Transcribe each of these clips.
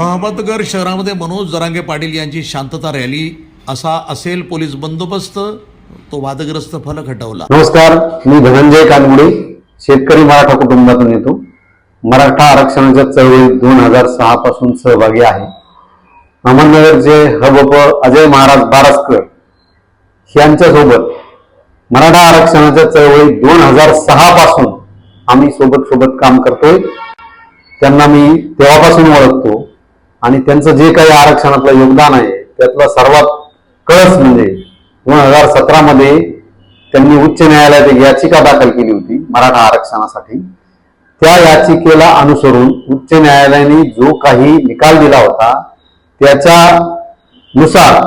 अहमदनगर शहरामध्ये मनोज जरांगे पाटील यांची शांतता रॅली असा असेल पोलीस बंदोबस्त तो वादग्रस्त फलक हटवला नमस्कार मी धनंजय कानगुडे शेतकरी मराठा कुटुंबातून येतो. मराठा आरक्षणाच्या चळवळीत दोन हजार सहा पासून सहभागी आहे. अहमदनगरचे हबप अजय महाराज बारसकर यांच्यासोबत मराठा आरक्षणाच्या चळवळीत दोन हजार सहा पासून आम्ही सोबत सोबत काम करतोय. त्यांना मी तेव्हापासून ओळखतो. आणि त्यांचं जे काही आरक्षणातलं योगदान आहे त्यातला सर्वात कळस म्हणजे दोन हजार सतरा मध्ये त्यांनी उच्च न्यायालयात एक याचिका दाखल केली होती मराठा आरक्षणासाठी. त्या याचिकेला अनुसरून उच्च न्यायालयाने जो काही निकाल दिला होता त्याच्या नुसार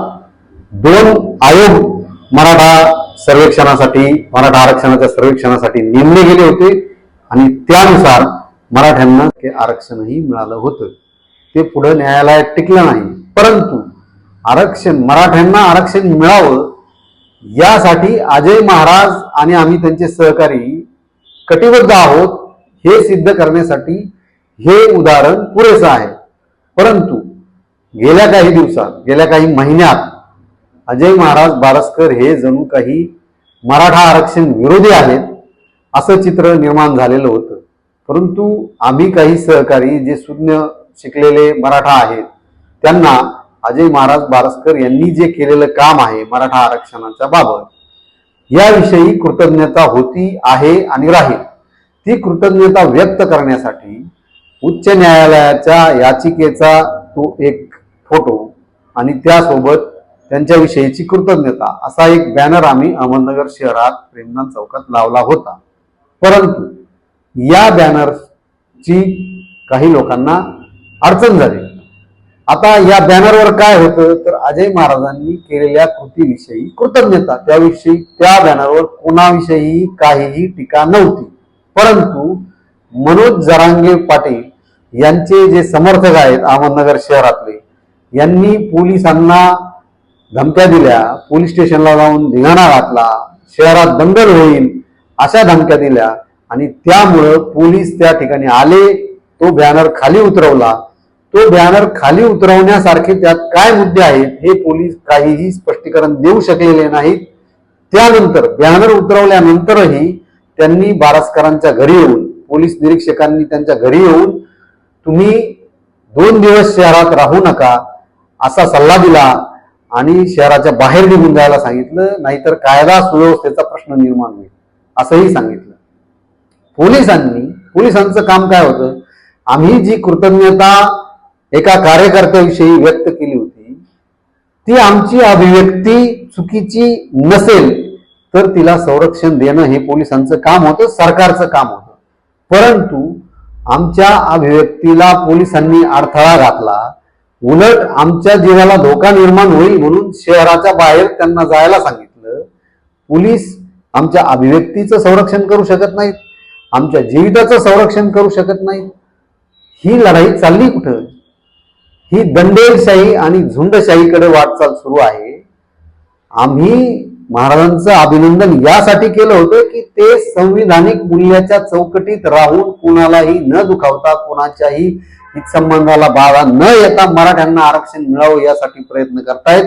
दोन आयोग मराठा सर्वेक्षणासाठी मराठा आरक्षणाच्या सर्वेक्षणासाठी नेमले गेले होते आणि त्यानुसार मराठ्यांना ते आरक्षणही मिळालं होतं. ते पुढे न्यायालयात टिकलं नाही. परंतु आरक्षण मराठ्यांना आरक्षण मिळावं यासाठी अजय महाराज आणि आम्ही त्यांचे सहकारी कटिबद्ध आहोत हे सिद्ध करण्यासाठी हे उदाहरण पुरेसं आहे. परंतु गेल्या काही दिवसात गेल्या काही महिन्यात अजय महाराज बारसकर हे जणू काही मराठा आरक्षण विरोधी आहेत असं चित्र निर्माण झालेलं होतं. परंतु आम्ही काही सहकारी जे शून्य शिकलेले मराठा आहेत. त्यांना अजय महाराज बारसकर यांनी जे केलेलं काम आहे मराठा आरक्षणाच्या बाबत याविषयी कृतज्ञता होती आहे आणि राहील. ती कृतज्ञता व्यक्त करण्यासाठी उच्च न्यायालयाच्या याचिकेचा तो एक फोटो आणि त्यासोबत त्यांच्याविषयीची कृतज्ञता असा एक बॅनर आम्ही अहमदनगर शहरात प्रेमदान चौकात लावला होता. परंतु या बॅनरची काही लोकांना अडचण झाली. आता या बॅनरवर काय होतं तर अजय महाराजांनी केलेल्या कृतीविषयी कृतज्ञता. त्याविषयी त्या बॅनरवर कोणाविषयी काहीही टीका नव्हती. परंतु मनोज जरांगे पाटील यांचे जे समर्थक आहेत अहमदनगर शहरातले यांनी पोलिसांना धमक्या दिल्या पोलीस स्टेशनला जाऊन धिंगाणा घातला शहरात दंगल होईल अशा धमक्या दिल्या आणि त्यामुळं पोलीस त्या ठिकाणी आले तो बॅनर खाली उतरवला तो बॅनर खाली उतरवण्यासारखे त्यात काय मुद्दे आहेत हे पोलीस काहीही स्पष्टीकरण देऊ शकलेले नाहीत. त्यानंतर बॅनर उतरवल्यानंतरही त्यांनी बारसकरांच्या घरी येऊन पोलीस निरीक्षकांनी त्यांच्या घरी येऊन तुम्ही दोन दिवस शहरात राहू नका असा सल्ला दिला आणि शहराच्या बाहेर निघून जायला सांगितलं नाहीतर कायदा सुव्यवस्थेचा प्रश्न निर्माण होईल असंही सांगितलं. पोलिसांनी पोलिसांचं काम काय होतं? आम्ही जी कृतज्ञता एका कार्यकर्त्याविषयी व्यक्त केली होती. ती आमची अभिव्यक्ती चुकीची नसेल तर तिला संरक्षण देणं हे पोलिसांचं काम होतं सरकारचं काम होतं. परंतु आमच्या अभिव्यक्तीला पोलिसांनी अडथळा घातला. उलट आमच्या जीवाला धोका निर्माण होईल म्हणून शहराच्या बाहेर त्यांना जायला सांगितलं. पोलीस आमच्या अभिव्यक्तीचं संरक्षण करू शकत नाहीत आमच्या जीविताचं संरक्षण करू शकत नाहीत. ही लढाई चालली कुठं? ही दंडेलशाही आणि झुंडशाहीकडे वाटचाल सुरू आहे. आम्ही महाराजांचं अभिनंदन यासाठी केलं होतं की ते संविधानिक मूल्याच्या चौकटीत राहून कुणालाही न दुखावता कोणाच्याही हितसंबंधाला बाधा न येता मराठ्यांना आरक्षण मिळावं यासाठी प्रयत्न करतायत.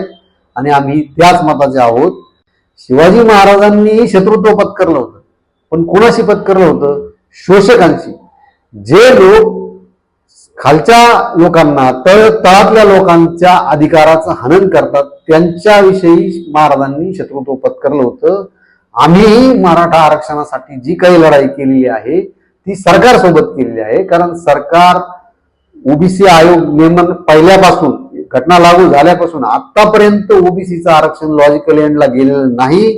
आणि आम्ही त्याच मताचे आहोत. शिवाजी महाराजांनी शत्रुत्व पत्करलं होतं. पण कोणाशी पत्करलं होतं? शोषकांशी. जे लोक खालच्या लोकांना तळ तळातल्या लोकांच्या अधिकाराचं हनन करतात त्यांच्याविषयी महाराजांनी शत्रुत्व पत्करलं होतं. आम्हीही मराठा आरक्षणासाठी जी काही लढाई केलेली आहे ती सरकारसोबत केलेली आहे. कारण सरकार ओबीसी आयोग नेमन पहिल्यापासून घटना लागू झाल्यापासून आतापर्यंत ओबीसीचं आरक्षण लॉजिकल एंडला गेलेलं नाही.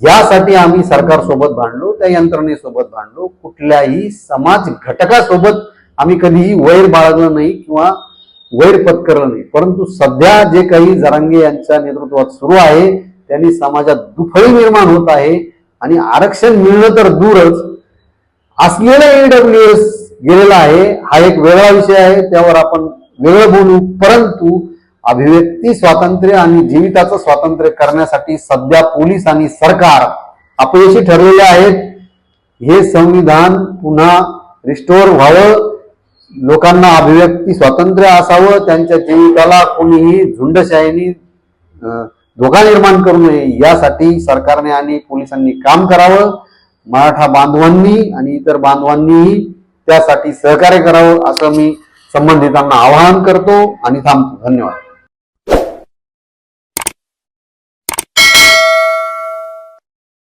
यासाठी आम्ही सरकारसोबत भांडलो त्या यंत्रणेसोबत भांडलो. कुठल्याही समाज घटकासोबत आम्ही कधीही वैर बाळगलं नाही किंवा वैर पत्करलं नाही. परंतु सध्या जे काही जरांगे यांच्या नेतृत्वात सुरू आहे त्यांनी समाजात दुफळी निर्माण होत आहे आणि आरक्षण मिळणं तर दूरच. असलेलं एडब्ल्यू एस गेलेला आहे हा एक वेगळा विषय आहे त्यावर आपण वेगळं बोलू. परंतु अभिव्यक्ती स्वातंत्र्य आणि जीविताचं स्वातंत्र्य करण्यासाठी सध्या पोलीस आणि सरकार अपयशी ठरलेले आहेत. हे संविधान पुन्हा रिस्टोअर व्हावं. लोकांना अभिव्यक्ती स्वातंत्र्य असावं त्यांच्या जीविकाला कोणीही झुंडशाहीने धोका निर्माण करू नये यासाठी सरकारने आणि पोलिसांनी काम करावं. मराठा बांधवांनी आणि इतर बांधवांनीही त्यासाठी सहकार्य करावं असं मी संबंधितांना आवाहन करतो. आणि थांबतो धन्यवाद.